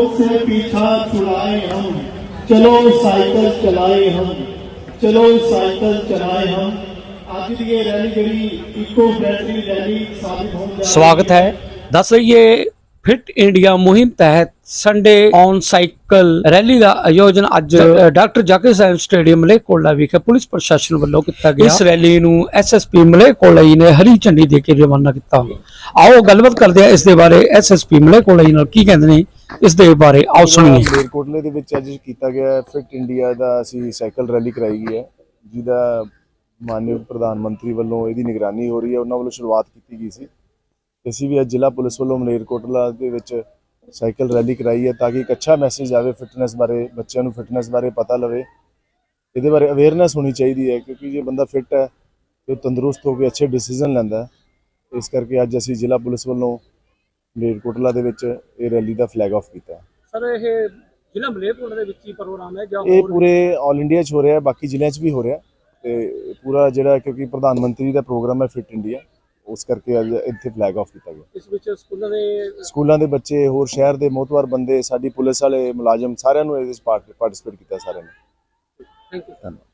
Road से पीछा छुड़ाए हम चलो साइकिल चलाए हम चलो साइकिल चलाए हम ਅੱਜ ਦੀ ਇਹ ਰੈਲੀ ਜਿਹੜੀ ਇਕੋ ਫ੍ਰੈਂਡਲੀ ਰੈਲੀ ਸਾਬਿਤ ਹੋਣ ਜਾ स्वागत है दस रहिए ਫਿਟ ਇੰਡੀਆ ਮੁਹਿੰਮ ਤਹਿਤ ਸੰਡੇ ਔਨ ਸਾਈਕਲ ਰੈਲੀ ਦਾ ਆਯੋਜਨ ਅੱਜ ਡਾਕਟਰ ਜਾਕਿਰ ਸਾਹਿਬ ਸਟੇਡੀਅਮ ਮਲੇਕੋਲਾ ਵਿਖੇ ਪੁਲਿਸ ਪ੍ਰਸ਼ਾਸਨ ਵੱਲੋਂ ਕੀਤਾ ਗਿਆ ਇਸ ਰੈਲੀ ਨੂੰ ਐਸਐਸਪੀ ਮਲੇਕੋਲਾ ਜੀ ਨੇ ਹਰੀ ਝੰਡੀ ਦੇ ਕੇ ਰਵਾਨਾ ਕੀਤਾ ਆਓ ਗੱਲਬਾਤ ਕਰਦੇ ਹਾਂ ਇਸ ਦੇ ਬਾਰੇ ਐਸਐਸਪੀ ਮਲੇਕੋਲਾ ਜੀ ਨਾਲ ਕੀ ਕਹਿੰਦੇ ਨੇ ਇਸ ਦੇ ਬਾਰੇ ਆਓ ਸੁਣੀਏ। ਮਲੇਰਕੋਟਲੇ ਦੇ ਵਿੱਚ ਅੱਜ ਕੀਤਾ ਗਿਆ ਫਿਟ ਇੰਡੀਆ ਦਾ ਅਸੀਂ ਸਾਈਕਲ ਰੈਲੀ ਕਰਾਈ ਗਈ ਹੈ ਜਿਹਦਾ ਮਾਨਯੋਗ ਪ੍ਰਧਾਨ ਮੰਤਰੀ ਵੱਲੋਂ ਇਹਦੀ ਨਿਗਰਾਨੀ ਹੋ ਰਹੀ ਹੈ ਉਹਨਾਂ ਵੱਲੋਂ ਸ਼ੁਰੂਆਤ ਕੀਤੀ ਗਈ ਸੀ। ਅਸੀਂ ਵੀ ਅੱਜ ਜ਼ਿਲ੍ਹਾ ਪੁਲਿਸ ਵੱਲੋਂ ਮਲੇਰਕੋਟਲਾ ਦੇ ਵਿੱਚ ਸਾਈਕਲ ਰੈਲੀ ਕਰਾਈ ਹੈ ਤਾਂ ਕਿ ਇੱਕ ਅੱਛਾ ਮੈਸੇਜ ਆਵੇ ਫਿਟਨੈਸ ਬਾਰੇ ਬੱਚਿਆਂ ਨੂੰ ਫਿਟਨੈਸ ਬਾਰੇ ਪਤਾ ਲਵੇ। ਇਹਦੇ ਬਾਰੇ ਅਵੇਅਰਨੈਸ ਹੋਣੀ ਚਾਹੀਦੀ ਹੈ ਕਿਉਂਕਿ ਜੇ ਬੰਦਾ ਫਿਟ ਹੈ ਤੇ ਤੰਦਰੁਸਤ ਹੋ ਕੇ ਅੱਛੇ ਡਿਸੀਜਨ ਲੈਂਦਾ ਇਸ ਕਰਕੇ ਅੱਜ ਅਸੀਂ ਜ਼ਿਲ੍ਹਾ ਪੁਲਿਸ ਵੱਲੋਂ ਮਲੇਰਕੋਟਲਾ ਦੇ ਵਿੱਚ ਇਹ ਰੈਲੀ ਦਾ ਫਲੈਗ ਆਫ ਕੀਤਾ। ਸਰ ਇਹ ਜ਼ਿਲ੍ਹਾ ਮਲੇਕੋਲਾ ਦੇ ਵਿੱਚ ਹੀ ਪ੍ਰੋਗਰਾਮ ਹੈ ਜਾਂ ਇਹ ਪੂਰੇ 올 ਇੰਡੀਆ 'ਚ ਹੋ ਰਿਹਾ ਹੈ ਬਾਕੀ ਜ਼ਿਲ੍ਹਿਆਂ 'ਚ ਵੀ ਹੋ ਰਿਹਾ। ਤੇ ਪੂਰਾ ਜਿਹੜਾ ਕਿਉਂਕਿ ਪ੍ਰਧਾਨ ਮੰਤਰੀ ਦਾ ਪ੍ਰੋਗਰਾਮ ਹੈ ਫਿਟ ਇੰਡੀਆ ਉਸ ਕਰਕੇ ਅੱਜ ਇੱਥੇ ਫਲੈਗ ਆਫ ਕੀਤਾ ਗਿਆ। ਇਸ ਵਿੱਚ ਸਕੂਲਾਂ ਦੇ ਸਕੂਲਾਂ ਦੇ ਬੱਚੇ ਹੋਰ ਸ਼ਹਿਰ ਦੇ ਮੋਤਵਾਰ ਬੰਦੇ ਸਾਡੀ ਪੁਲਿਸ ਵਾਲੇ ਮੁਲਾਜ਼ਮ ਸਾਰਿਆਂ ਨੂੰ ਇਹਦੇ ਵਿੱਚ ਪਾਰਟਿਸਿਪੇਟ ਕੀਤਾ ਸਾਰਿਆਂ ਨੇ। ਥੈਂਕ ਯੂ ਧੰਨਵਾਦ।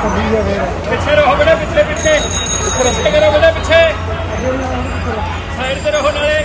ਪਿੱਛੇ ਰਹੋ ਬੇਟਾ ਪਿੱਛੇ ਪਿੱਛੇ। ਪਿੱਛੇ ਕਰੋ ਬੇਟਾ ਪਿੱਛੇ। ਸਾਈਡ ਤੇ ਰਹੋ ਨਾਲੇ।